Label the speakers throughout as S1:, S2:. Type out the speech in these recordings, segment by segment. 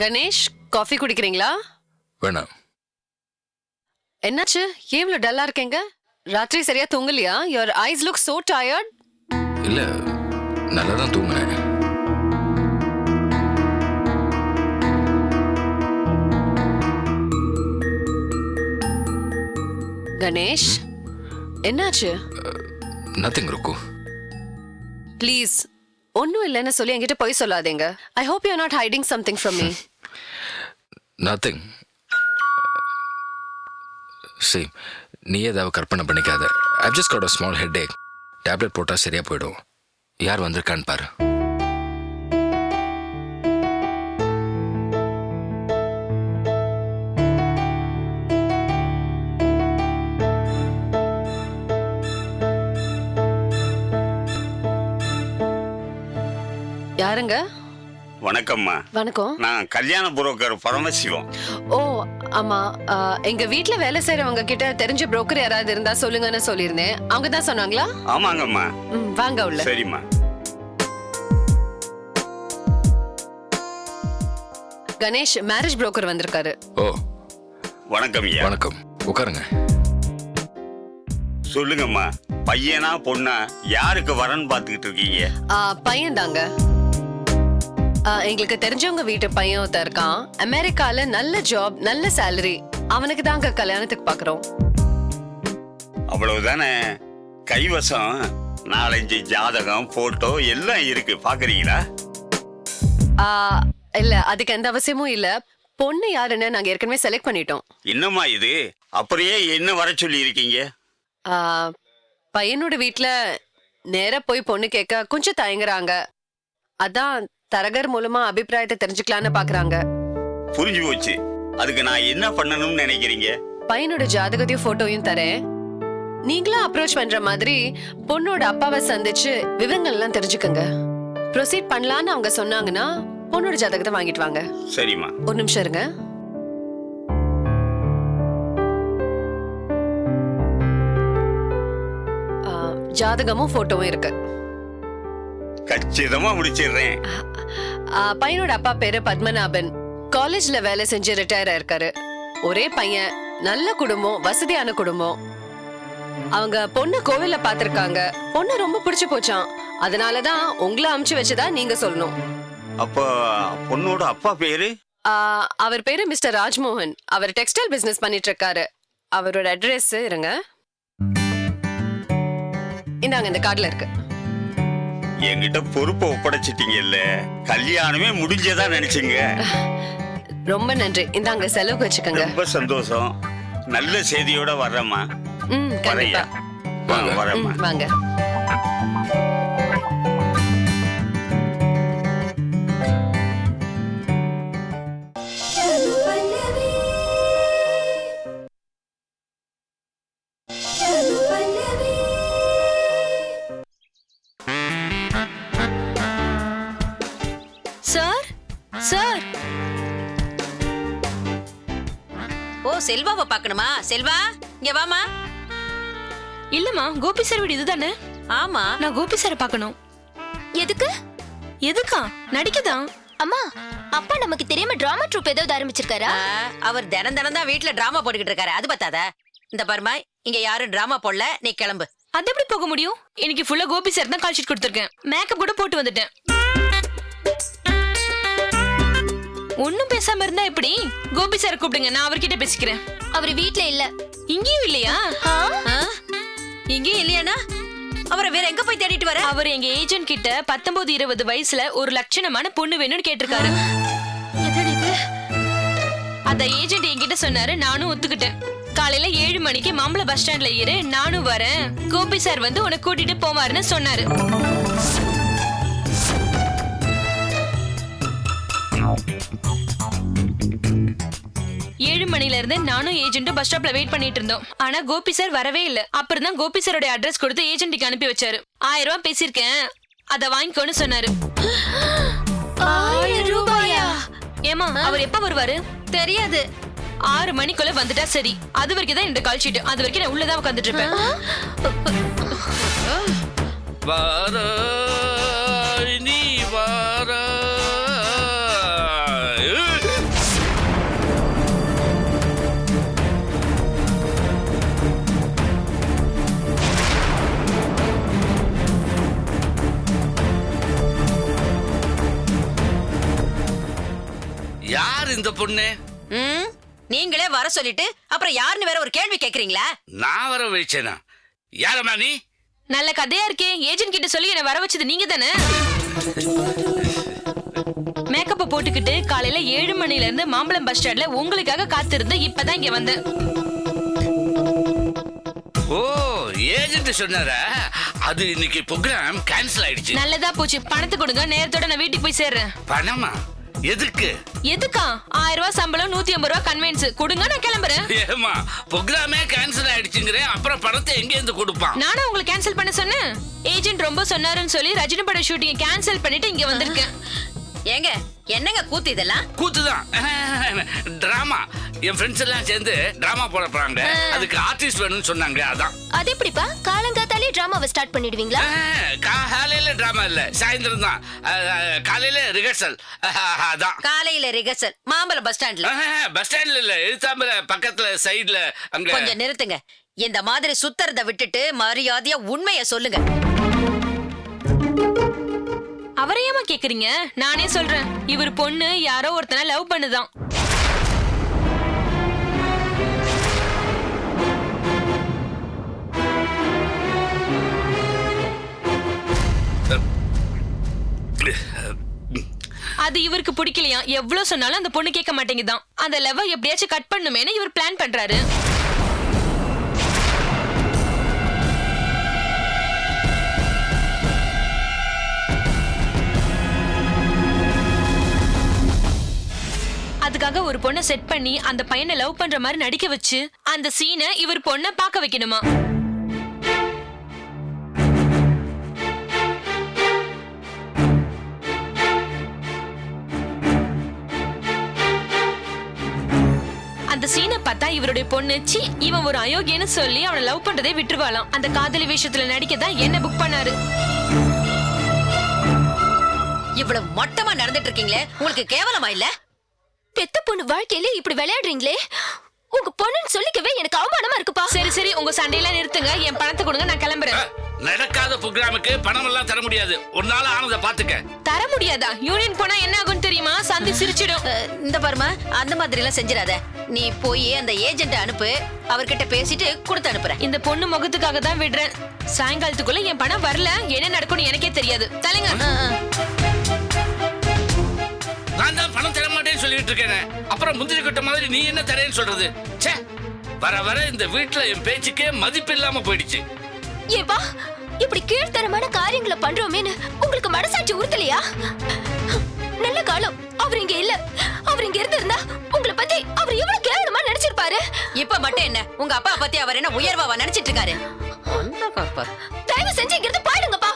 S1: Ganesh coffee குடிக்கிறீங்களா?
S2: வேணாம்.
S1: என்னாச்சு? ஏன் இவ்வளவு டல்லா இருக்கீங்க? ராத்திரி சரியா தூங்கலையா? Your eyes look so tired
S2: இல்ல நல்லா தான் தூங்குனேன்.
S1: கணேஷ் என்னாச்சு?
S2: நத்திங் ருக்கு.
S1: ப்ளீஸ் ஒன்றும் இல்லைன்னு சொல்லி என்கிட்ட போய் சொல்லாதீங்க. I hope you not hiding something from me
S2: nothing சரி நீ ஏதாவது கற்பனை பண்ணிக்காத. I just got a small headache tablet போட்டால் சரியாக போயிடும். யார் வந்திருக்கான்னு பாரு.
S1: யாருங்க?
S3: வணக்கம்மா.
S1: வணக்கம்.
S3: நான் கல்யாண புரோக்கர் பரமசிவம்.
S1: ஓ ஆமா. எங்க வீட்ல வேலை செய்யறவங்க கிட்ட தெரிஞ்ச புரோக்கர் யாராவது இருந்தா சொல்லுங்கன்னு சொல்லியிருந்தேன். அவங்க தான் சொன்னாங்களா?
S3: ஆமாங்கம்மா.
S1: வாங்க உள்ள.
S3: சரிம்மா.
S1: கணேஷ் மேரேஜ் புரோக்கர் வந்திருக்காரு.
S2: ஓ.
S3: வணக்கம் ஐயா.
S2: வணக்கம். உட்காருங்க.
S3: சொல்லுங்கம்மா. பையனா பொண்ணா யாருக்கு வரன்னு பார்த்துக்கிட்டு இருக்கீங்க?
S1: பையன் தாங்க எங்களுக்கு தெரிஞ்சவங்க வீட்டு பையன் ஒருத்தன் இருக்கான். அமெரிக்கால நல்ல ஜாப் நல்ல salary. அவனுக்கு தாங்க கல்யாணத்துக்கு பாக்குறோம்.
S3: அவ்வளவுதானே? கைவசம் நாலஞ்சு ஜாதகம் போட்டோ எல்லாம் இருக்கு. பாக்குறீங்களா?
S1: இல்ல அதுக்கு எந்த அவசியமும் இல்ல. பொண்ணு யாருன்னு நாங்க ஏற்கனவே செலக்ட் பண்ணிட்டோம்.
S3: என்னம்மா இது? அப்படியே என்ன வர சொல்லி இருக்கீங்க
S1: பையனோட வீட்ல நேரா போய் பொண்ணு கேட்க கொஞ்சம் தயங்குறாங்க. அதான் தரகர் மூலமா அபிப்பிராயத்தை தெரிஞ்சுக்கலான்னு பாக்குறாங்க.
S3: புரிஞ்சு போச்சு. அதுக்கு நான் என்ன பண்ணணும்னு நினைக்கிறீங்க?
S1: பையனோட ஜாதகத்தையும் போட்டோயும் தரேன். நீங்களும் அப்ரோச் பண்ற மாதிரி பொண்ணோட அப்பாவை சந்திச்சு விவரங்கள் எல்லாம் தெரிஞ்சுக்கங்க. ப்ரொசீட் பண்ணலான்னு அவங்க சொன்னாங்கன்னா பொண்ணோட ஜாதகத்தை வாங்கிட்டு வாங்க.
S3: சரிம்மா.
S1: ஒரு நிமிஷம் இருங்க. ஆ, ஜாதகமும் போட்டோவும் இருக்கு.
S3: கச்சிதமா முடிச்சிடுறேன்.
S1: பையனோட அப்பா பேரு பத்மநாபன். காலேஜ்ல வேலை செஞ்சு ரிட்டையர் ஆயிருக்காரு. ஒரே பையன் நல்ல குடும்பம் வசதியான குடும்பம். அவங்க பொண்ணு கோவில்ல பாத்திருக்காங்க பொண்ணு ரொம்ப பிடிச்சு போச்சான் அதனாலதான் உங்களை அமுச்சு வச்சதா நீங்க சொல்லணும்.
S3: அப்போ பொண்ணோட அப்பா பேரு?
S1: அவர் பேரு மிஸ்டர் ராஜ்மோகன். அவர் டெக்ஸ்டைல் பிசினஸ் பண்ணிட்டு இருக்காரு அவரோட அட்ரஸ் இருங்க. இந்தாங்க இந்த கார்டுல இருக்கு.
S3: என்கிட்ட பொறுப்பை ஒப்படைச்சிட்டீங்கல்ல? கல்யாணமே முடிஞ்சதா நினைச்சீங்க.
S1: ரொம்ப நன்றி. இந்தாங்க செலவுக்கு வச்சுக்கோங்க.
S3: ரொம்ப சந்தோஷம். நல்ல செய்தியோட வர்றேம்மா.
S1: ம் கண்டிப்பா.
S3: வரேம்மா
S1: வாங்க.
S4: ஓ செல்வாவை பார்க்கணுமா? செல்வா இங்க வாமா
S5: இல்லம்மா கோபி சார் வீடு இதுதானே?
S4: ஆமா.
S5: நான் கோபி சாரை பார்க்கணும்.
S6: எதுக்கு?
S5: எதுக்கா? நடிக்கதான்
S6: அம்மா அப்பா நமக்கு தெரியாம டிராமா ட்ரூப் ஏதாவது ஆரம்பிச்சிருக்காரா?
S4: அவர் தினம் தினம் தான் வீட்டுல டிராமா போட்டுக்கிட்டு இருக்காரு. அது பத்தாத. இந்த பாருமா இங்க யாரும் டிராமா போடல. நீ கிளம்பு.
S5: அது எப்படி போக முடியும்? இன்னைக்கு ஃபுல்லா கோபி சார் தான் கால் ஷீட் கொடுத்துருக்கேன். மேக்கப் கூட போட்டு வந்துட்டேன். ஒண்ணும் பேசாம இருந்தா எப்படி? கோபி சார் கூப்பிடுங்க நான் அவர்கிட்ட பேசிக்கிறேன்.
S6: அவர் வீட்ல இல்ல.
S5: இங்கேயும் இல்லையா?
S4: இங்கேயும் இல்லையானா அவரை வேற எங்க போய் தேடிட்டு வர?
S5: அவர் எங்க ஏஜென்ட் கிட்ட பத்தொன்பது இருபது வயசுல ஒரு லட்சணமான பொண்ணு வேணும்னு கேட்டிருக்காரு. அத ஏஜென்ட் என்கிட்ட சொன்னாரு நானும் ஒத்துக்கிட்டேன். காலையில ஏழு மணிக்கு மாம்பழ பஸ் ஸ்டாண்ட்ல ஏறு நானும் வரேன். கோபி சார் வந்து உன்னை கூட்டிட்டு போவாருன்னு சொன்னாரு. ஏழு மணில இருந்து நானும் ஏஜென்ட்டும் பஸ் ஸ்டாப்ல வெயிட் பண்ணிட்டு இருந்தோம் ஆனா கோபி சார் வரவே இல்ல. அப்புறம் தான் கோபி சாரோட அட்ரஸ் கொடுத்து ஏஜென்ட்டுக்கு அனுப்பி வச்சாரு. ஆயிரம் ரூபாய் பேசியிருக்கேன். அத வாங்கிக்கோன்னு சொன்னாரு.
S6: ஆயிரம் ரூபாயா?
S5: ஏமா அவர் எப்ப வருவாரு?
S4: தெரியாது.
S5: ஆறு மணிக்குள்ள வந்துட்டா சரி. அது வரைக்கும் தான் இந்த கால் ஷீட் அது வரைக்கும் நான் உள்ளதான் உட்காந்துட்டு இருப்பேன்.
S7: பொண்ணு.
S4: ம்? நீங்களே வர சொல்லிட்டு அப்புறம் யாருன்னு வேற ஒரு கேள்வி கேக்குறீங்களா?
S7: நான் வர வச்சேனா? யாரம்மா நீ?
S5: நல்ல கதையா இருக்கே. ஏஜென்ட் கிட்ட சொல்லி என்ன வர வச்சது நீங்க தானே? மேக்கப்ப போட்டுக்கிட்டு காலையில ஏழு மணில இருந்து மாம்பழம் பஸ் ஸ்டாண்ட்ல உங்களுக்காக காத்திருந்து இப்பதான் இங்க வந்தேன்.
S7: ஓ ஏஜென்ட் சொன்னாரா? அது இன்னைக்கு ப்ரோக்ராம் கேன்சல் ஆயிடுச்சு.
S5: நல்லதா போச்சு. பணத்தை கொடுங்க. நேரத்தோட நான் வீட்டுக்கு போய் சேர்றேன்.
S7: பணமா? எதுக்கு?
S5: எதுக்கா? ஆயிரம் ரூபாய் சம்பளம் நூத்தி ஐம்பது ரூபாய் கன்வென்ஸ் கொடுங்க நான் கிளம்புறேன்.
S7: ஏமா ப்ரோக்ராமே கேன்சல் ஆயிடுச்சுங்கிறேன். அப்புறம் பணத்தை எங்க இருந்து கொடுப்பான்?
S5: நானும் உங்களுக்கு கேன்சல் பண்ண சொன்னேன். ஏஜென்ட் ரொம்ப சொன்னாருன்னு சொல்லி ரஜினி பட ஷூட்டிங் கேன்சல் பண்ணிட்டு இங்க வந்திருக்கேன்.
S4: ஏங்க என்னங்க கூத்து இதெல்லாம்?
S7: கூத்துதான். டிராமா என் ஃப்ரெண்ட்ஸ் எல்லாம் சேர்ந்து டிராமா போட போறாங்க. அதுக்கு ஆர்டிஸ்ட் வேணும்னு சொன்னாங்க அதான்.
S6: அது எப்படிப்பா? காலங்காத்தாலே டிராமாவை ஸ்டார்ட் பண்ணிடுவீங்களா?
S7: காலையில டிராமா இல்ல. சாயந்தரம் தான். காலையில ரிஹர்சல் அதான்.
S4: காலையில ரிகர்சல் மாம்பழம் பஸ் ஸ்டாண்ட்ல
S7: பஸ் ஸ்டாண்ட்ல இல்ல. எழுத்தாம்பல பக்கத்துல சைடுல அங்க.
S4: கொஞ்சம் நிறுத்துங்க. இந்த மாதிரி சுத்துறத விட்டுட்டு மரியாதையா உண்மைய சொல்லுங்க.
S5: கேக்குறீங்க? நானே சொல்றேன். இவர் பொண்ணு யாரோ ஒருத்தனை லவ் பண்ணுதான். அது இவருக்கு பிடிக்கலையா? எவ்வளவு சொன்னாலும் அந்த பொண்ணு கேட்க மாட்டேங்குதான். அந்த லவ் எப்படியாச்சும் கட் பண்ணுமேனு இவர் பிளான் பண்றாரு. அதுக்காக ஒரு பொண்ணை செட் பண்ணி அந்த பையனை லவ் பண்ற மாதிரி நடிக்க வச்சு அந்த சீனை இவர் பொண்ணை பார்க்க வைக்கணுமா? அந்த சீனை பார்த்தா இவருடைய பொண்ணு சி இவன் ஒரு அயோக்கியன்னு சொல்லி அவனை லவ் பண்றதே விட்டுருவாளாம். அந்த காதலி விஷயத்துல நடிக்க தான் என்ன புக் பண்ணாரு?
S4: இவ்வளவு மொட்டமா நடந்துட்டு இருக்கீங்களே உங்களுக்கு கேவலமா இல்ல?
S6: பெத்த பொண்ணு வாழ்க்கையில இப்படி விளையாடுறீங்களே? உங்க பொண்ணுன்னு சொல்லிக்கவே எனக்கு அவமானமா இருக்குப்பா.
S5: சரி சரி உங்க சண்டையெல்லாம் நிறுத்துங்க. என் பணத்தை கொடுங்க நான் கிளம்புறேன்.
S7: நடக்காத ப்ரோக்ராமுக்கு பணம் எல்லாம் தர முடியாது. ஒரு நாள் ஆனதை பாத்துக்க
S5: தர முடியாதா? யூனியன் போனா என்ன ஆகும்னு தெரியுமா? சந்தி சிரிச்சிடும்.
S4: இந்த பாருமா அந்த மாதிரி எல்லாம் செஞ்சிடாத. நீ போய் அந்த ஏஜென்ட் அனுப்பு அவர்கிட்ட பேசிட்டு கொடுத்து அனுப்புறேன்.
S5: இந்த பொண்ணு முகத்துக்காக தான் விடுறேன். சாயங்காலத்துக்குள்ள என் பணம் வரல. என்ன நடக்கும்னு எனக்கே தெரியாது. தலைங்க.
S7: சொல்லிட்டு இருக்கேன். அப்புறம் முந்திரி கொட்ட மாதிரி நீ என்ன தரேன்னு சொல்றது? ச்சே வர வர இந்த வீட்டுல என் பேச்சுக்கே மதிப்பு இல்லாம போயிடுச்சு.
S6: ஏப்பா இப்படி கீழ்த்தரமான காரியங்களை பண்றோமேன்னு உங்களுக்கு மனசாட்சி உறுத்தலையா? நல்ல காலம். அவர் இங்க இல்ல. அவர் இங்க இருந்திருந்தா உங்களை பத்தி அவர் எவ்வளவு கேவலமா நினைச்சிருப்பாரு.
S4: இப்ப மட்டும் என்ன? உங்க அப்பா பத்தி அவர் என்ன உயர்வாவா நினைச்சிட்டு இருக்காரு.
S6: தயவு செஞ்சு இங்க இருந்து போயிடுங்கப்பா.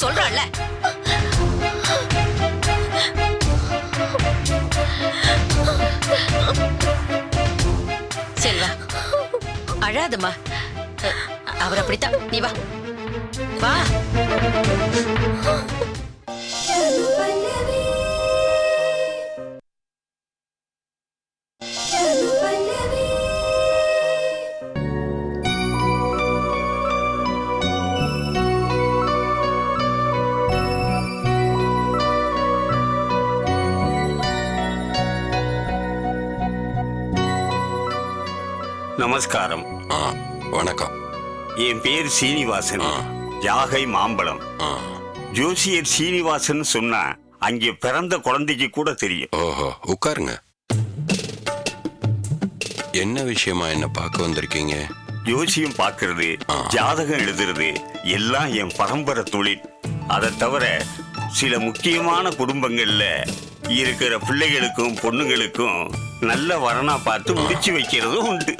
S4: சொல்றான்ல. செல்வா அழாதம்மா. அவர் அப்படித்தான். நீ வா. வா.
S3: நமஸ்காரம்.
S8: ஆ வணக்கம்.
S3: என் பேர் சீனிவாசன். யாகை மாம்பழம். ஜோசியர் சீனிவாசன் சொன்னா அங்கே பிறந்த குழந்தைக்கு கூட தெரியும்.
S8: ஓஹோ உட்காருங்க. என்ன விஷயமா என்ன பார்க்க வந்திருக்கீங்க?
S3: ஜோசியம் பார்க்கிறது. ஜாதகம் எழுதுறது எல்லாம் என் பரம்பரை தொழில். அதை தவிர சில முக்கியமான குடும்பங்கள்ல இருக்கிற பிள்ளைகளுக்கும் பொண்ணுங்களுக்கும் நல்ல வரனா பார்த்து முடிச்சு வைக்கிறதும் உண்டு.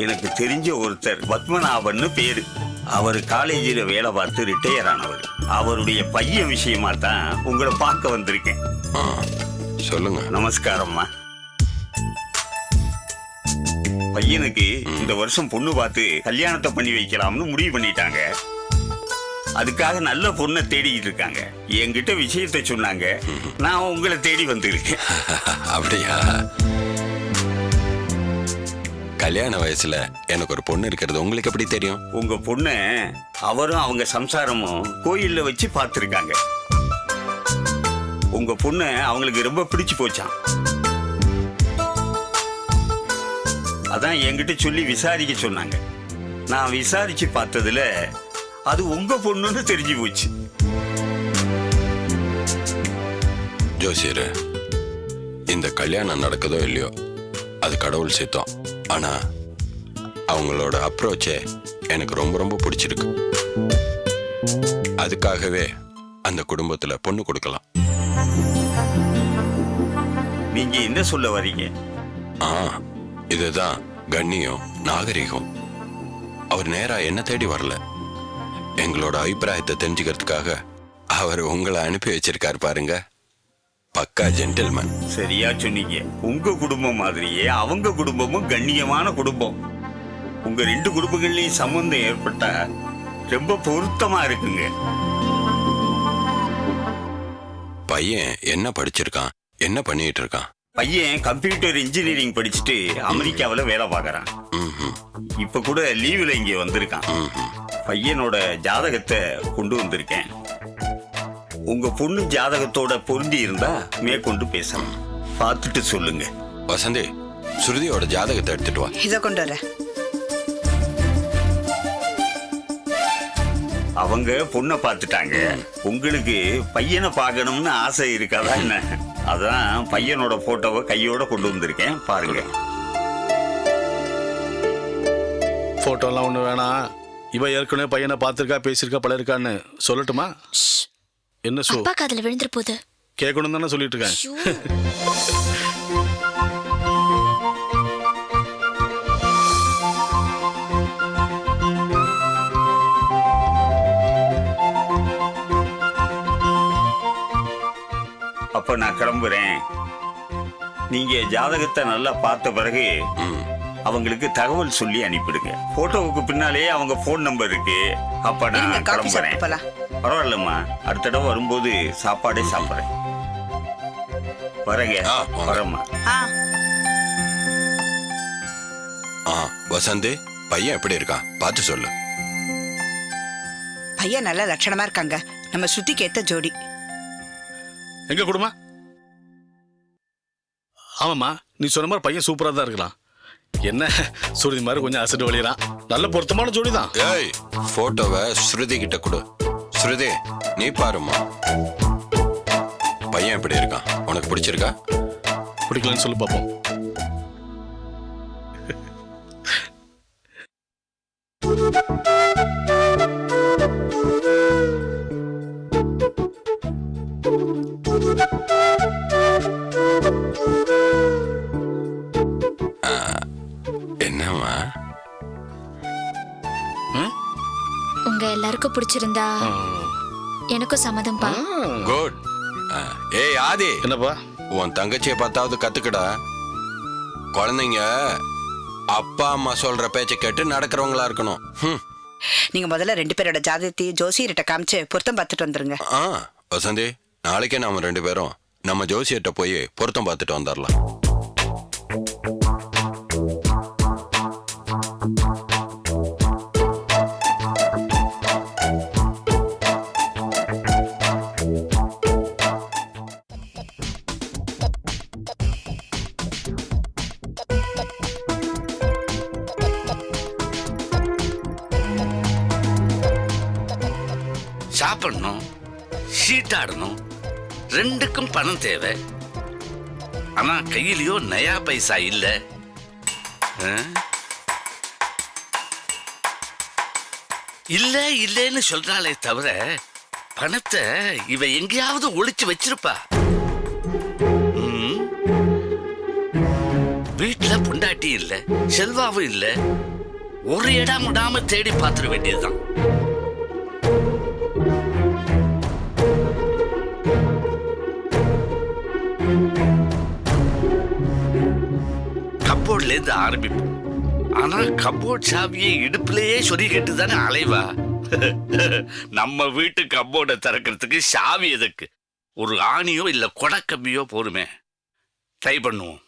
S3: எனக்கு தெரிஞ்ச ஒருத்தர் பத்மநாபன்னு பேரு. அவர் காலேஜில் வேலை பார்த்து ரிட்டையர் ஆனவர். அவருடைய பையன் விஷயமா தான் உங்களை பார்க்க வந்திருக்கேன்.
S8: ஆ சொல்லுங்க.
S3: நமஸ்காரம்மா. பையனுக்கு இந்த வருஷம் பொண்ணு பார்த்து கல்யாணத்தை பண்ணி வைக்கலாம்னு முடிவு பண்ணிட்டாங்க. அதுக்காக நல்ல பொண்ணை தேடிக்கிட்டு இருக்காங்க. என்கிட்ட விஷயத்தை சொன்னாங்க. நான் உங்களை தேடி வந்திருக்கேன்.
S8: அப்படியா? கல்யாண வயசுல எனக்கு ஒரு பொண்ணு இருக்கிறது உங்களுக்கு எப்படி தெரியும்?
S3: உங்க பொண்ணு அவரும் அவங்க சம்சாரமும் கோயில்ல வச்சு பார்த்துருக்காங்க. உங்க பொண்ணு அவங்களுக்கு ரொம்ப பிடிச்சு போச்சாம். அதான் என்கிட்ட சொல்லி விசாரிக்க சொன்னாங்க. நான் விசாரிச்சு பார்த்ததுல அது உங்க பொண்ணுன்னு தெரிஞ்சு போச்சு.
S8: ஜோசியர் இந்த கல்யாணம் நடக்குதோ இல்லையோ அது கடவுள் சித்தம். ஆனா அவங்களோட அப்ரோச்சே எனக்கு ரொம்ப ரொம்ப பிடிச்சிருக்கு. அதுக்காகவே அந்த குடும்பத்துல பொண்ணு கொடுக்கலாம்.
S3: நீங்க என்ன சொல்ல வர்றீங்க
S8: ஆ இதுதான் கண்ணியம் நாகரிகம். அவர் நேரா என்ன தேடி வரல. எங்களோட அபிப்பிராயத்தை தெரிஞ்சுக்கிறதுக்காக அவர் உங்களை அனுப்பி வச்சிருக்காரு பாருங்க. பக்கா ஜென்டில்மேன்
S3: சரியா சொன்னீங்க. உங்க குடும்பம் மாதிரியே அவங்க குடும்பமும் கண்ணியமான குடும்பம். உங்க ரெண்டு குடும்பங்கள்லயும் சம்பந்தம் ஏற்பட்டா ரொம்ப பொருத்தமா இருக்குங்க.
S8: பையன் என்ன படிச்சிருக்கான்? என்ன பண்ணிட்டு இருக்கான்?
S3: பையன் கம்ப்யூட்டர் இன்ஜினியரிங் படிச்சுட்டு அமெரிக்காவுல வேலை பார்க்கறான். இப்ப கூட லீவுல இங்க வந்திருக்கான். பையனோட ஜாதகத்தை கொண்டு வந்திருக்கேன். உங்க பொண்ணு ஜாதகத்தோட பொருந்தி இருந்தா மேற்கொண்டு பேசலாம் பார்த்துட்டு சொல்லுங்க.
S8: வசந்தி ஸ்ருதியோட ஜாதகத்தை எடுத்துட்டு வா.
S9: இதை கொண்டு வரேன்.
S3: அவங்க பொண்ணை பார்த்துட்டாங்க. உங்களுக்கு பையனை பார்க்கணும்னு ஆசை இருக்காதா என்ன? அதான் பையனோட போட்டோவை கையோட கொண்டு வந்திருக்கேன். பாருங்க.
S10: போட்டோலாம் ஒண்ணு வேணாம். இவ ஏற்கனவே பையனை பார்த்திருக்கா பேசியிருக்கா பழயிருக்கான்னு சொல்லட்டுமா? என்ன சோ
S6: அப்பா காதுல விழுந்துற போது
S10: கேட்கணும் தானே சொல்லிட்டு இருக்கேன்
S3: அப்ப நான் கிளம்புறேன். நீங்க ஜாதகத்தை நல்லா பார்த்த பிறகு. அவங்களுக்கு தகவல் சொல்லி அனுப்பிடுங்க. போட்டோவுக்கு பின்னாலே அவங்க ஃபோன் நம்பர் இருக்கு. அப்ப
S9: இருங்க,
S3: நான்
S9: காபி சாப்பிட்டு
S3: கிளம்புறேன்.
S9: போலாம்.
S3: பரவாயில்லம்மா. அடுத்த தடவை வரும்போது சாப்பாடே சாப்பிட்றேன். வரேங்க.
S8: ஆ, வாங்க.
S3: வரேம்மா.
S9: ஆ.
S8: ஆ வசந்தி பையன் எப்படி இருக்கான்? பார்த்து சொல்லு.
S9: பையன் நல்ல லட்சணமா இருக்காங்க. நம்ம ஸ்ருதிக்கு ஏத்த ஜோடி.
S10: எங்க குடும்பம் ஆமாம்மா நீ சொன்ன மாதிரி பையன் சூப்பரா தான் இருக்கலாம். என்ன சுருதி மாதிரி கொஞ்சம் அசடு வழியறான் நல்ல பொருத்தமான ஜோடி தான்
S8: ஏய் போட்டோவை ஸ்ருதி கிட்ட கொடு. ஸ்ருதி நீ பாருமா பையன் எப்படி இருக்கான். உனக்கு பிடிச்சிருக்கா?
S10: பிடிக்கலன்னு சொல்லி பார்ப்போம்
S6: பிடிச்சிருந்தா எனக்கும் சம்மதம்பா
S8: குட் ஏய் ஆதி.
S10: என்னப்பா?
S8: உன் தங்கச்சியை பார்த்தாவது கத்துக்கடா. குழந்தைங்க அப்பா அம்மா சொல்ற பேச்சை கேட்டு நடக்கிறவங்களா இருக்கணும்.
S9: நீங்க முதல்ல ரெண்டு பேரோட ஜாதகத்தையும் ஜோசியர்கிட்ட காமிச்சு பொருத்தம் பார்த்துட்டு வந்துருங்க.
S8: ஆ வசந்தி நாளைக்கே நாம ரெண்டு பேரும் நம்ம ஜோசியர்கிட்ட போய் பொருத்தம் பார்த்துட்டு வந்துடலாம்
S7: சாப்பிடணும் சீட்டாடணும் ரெண்டுக்கும் பணம் தேவை. ஆனா கையிலயோ நயா பைசா இல்ல. ஆ? இல்ல இல்லைன்னு சொல்றாளே தவிர பணத்தை இவ எங்கேயாவது ஒழிச்சு வச்சிருப்பா. ம். வீட்டுல பொண்டாட்டி இல்ல செல்வாவும் இல்ல. ஒரு இடம் விடாம தேடி பார்த்துட வேண்டியதுதான். இருந்து ஆரம்பிப்போம். ஆனா கப்போர்ட் சாவியை இடுப்புலயே சொருகிட்டு தானே அலைவா? நம்ம வீட்டு கபோர்டை திறக்கிறதுக்கு சாவி எதுக்கு? ஒரு ஆணியோ இல்ல கொடக்கம்பியோ போருமே ட்ரை பண்ணுவோம்.